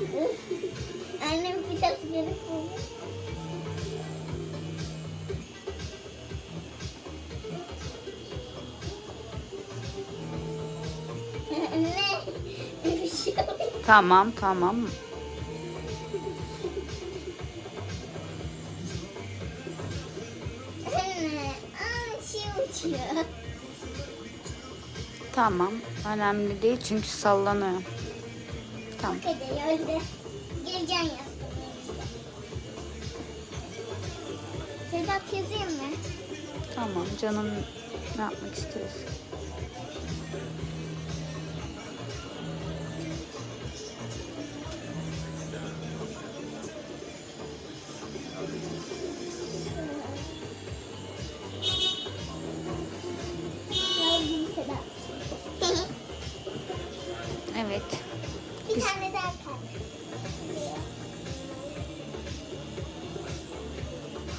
Annem biraz geri koyuyor. Ne? Bir şey. Tamam tamam. Anne, aa, şey uçuyor. Tamam. Önemli değil çünkü sallanıyor. Tamam. Hadi öyle. Geleceğin yazdım. Sedat yazayım mı? Tamam canım ne yapmak istiyorsun? Evet. 他没打开。